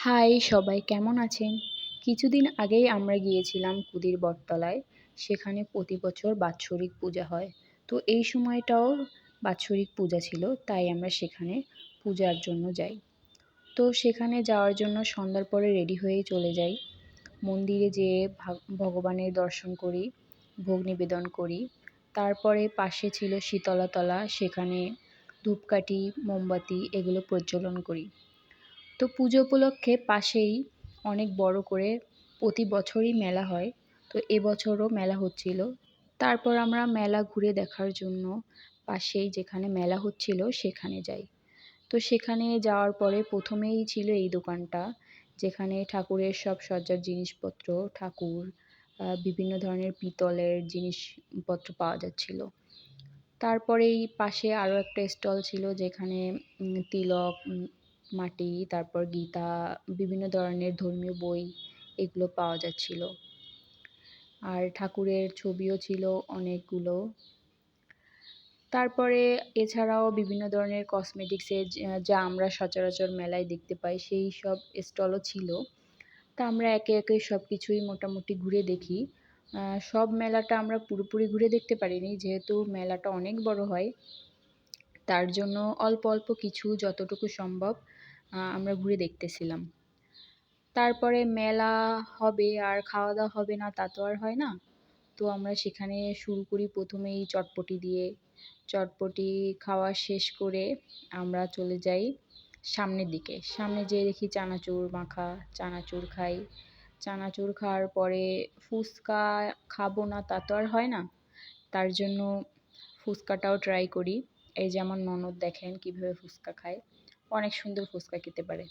High, সবাই কেমন আছেন? কিছুদিন আগেই আমরা গিয়েছিলাম কুদির বটতলায়। সেখানে প্রতি বছর বাৎসরিক পূজা হয়। তো এই সময়টাও বাৎসরিক পূজা ছিল, তাই আমরা সেখানে পূজার জন্য যাই। তো সেখানে যাওয়ার জন্য সন্ধ্যার পরে রেডি হয়েই চলে যাই। মন্দিরে যেয়ে ভগবানের দর্শন করি, ভোগ নিবেদন করি। তারপরে পাশে ছিল শীতলাতলা, সেখানে ধূপকাঠি, মোমবাতি এগুলো প্রজ্বলন করি। তো পুজো উপলক্ষে পাশেই অনেক বড় করে প্রতি বছরই মেলা হয়। তো এবছরও মেলা হচ্ছিল। তারপর আমরা মেলা ঘুরে দেখার জন্য পাশেই যেখানে মেলা হচ্ছিল সেখানে যাই। তো সেখানে যাওয়ার পরে প্রথমেই ছিল এই দোকানটা, যেখানে ঠাকুরের সব সজ্জার জিনিসপত্র, ঠাকুর বিভিন্ন ধরনের পিতলের জিনিসপত্র পাওয়া যাচ্ছিল। তারপরেই পাশে আরও একটা স্টল ছিল যেখানে তিলক মাটি, তারপর গীতা, বিভিন্ন ধরনের ধর্মীয় বই এগুলো পাওয়া যাচ্ছিল। আর ঠাকুরের ছবিও ছিল অনেকগুলো। তারপরে এছাড়াও বিভিন্ন ধরনের কসমেটিক্সের যা আমরা সচরাচর মেলায় দেখতে পাই, সেই সব স্টলও ছিল। তা আমরা একে একে সব কিছুই মোটামুটি ঘুরে দেখি। সব মেলাটা আমরা পুরোপুরি ঘুরে দেখতে পারিনি, যেহেতু মেলাটা অনেক বড় হয়। তার জন্য অল্প অল্প কিছু যতটুকু সম্ভব আমরা ঘুরে দেখতেছিলাম। তারপরে মেলা হবে, আর খাওয়া দাওয়া হবে না, তা তো আর হয় না। তো আমরা সেখানে শুরু করি প্রথমেই চটপটি দিয়ে। চটপটি খাওয়া শেষ করে আমরা চলে যাই সামনের দিকে। সামনে যেয়ে দেখি চানাচুর মাখা, চানাচুর খাই। চানাচুর খাওয়ার পরে ফুচকা খাব না, তা তো আর হয় না। তার জন্য ফুচকাটাও ট্রাই করি। এই যে আমার ননদ দেখেন কীভাবে ফুচকা খায়। অনেক সুন্দর ফুচকা খেতে পারে।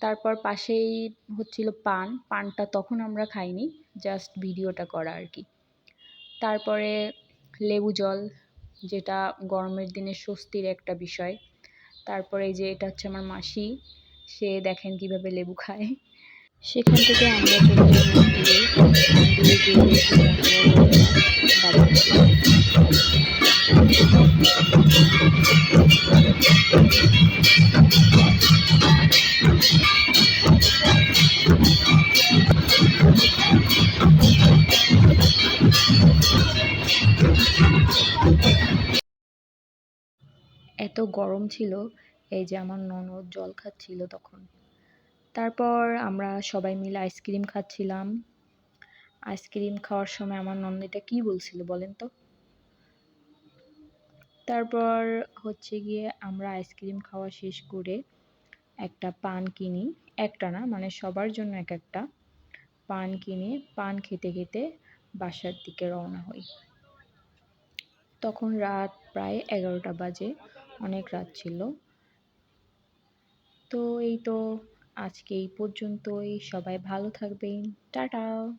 তারপর পাশেই হচ্ছিল পান। পানটা তখন আমরা খাইনি জাস্ট ভিডিওটা করা আর কি। তারপরে লেবু জল, যেটা গরমের দিনে স্বস্তির একটা বিষয়। তারপরে যে এটা হচ্ছে আমার মাসি, সে দেখেন কীভাবে লেবু খায়। সেখান থেকে আমরা চলে যাই এত গরম ছিল, এই যে আমার ননদ জল খাচ্ছিল তখন। তারপর আমরা সবাই মিলে আইসক্রিম খাচ্ছিলাম। আইসক্রিম খাওয়ার সময় আমার ননদ এটা কী বলছিল বলেন তো? তারপর হচ্ছে গিয়ে আমরা আইসক্রিম খাওয়া শেষ করে একটা পান কিনি, একটা না মানে সবার জন্য এক একটা পান কিনে, পান খেতে খেতে বাসার দিকে রওনা হই। তখন রাত প্রায় এগারোটা বাজে। অনেক রাত ছিল। তো এই তো আজকে এই পর্যন্তই। সবাই ভালো থাকবেন। টাটা।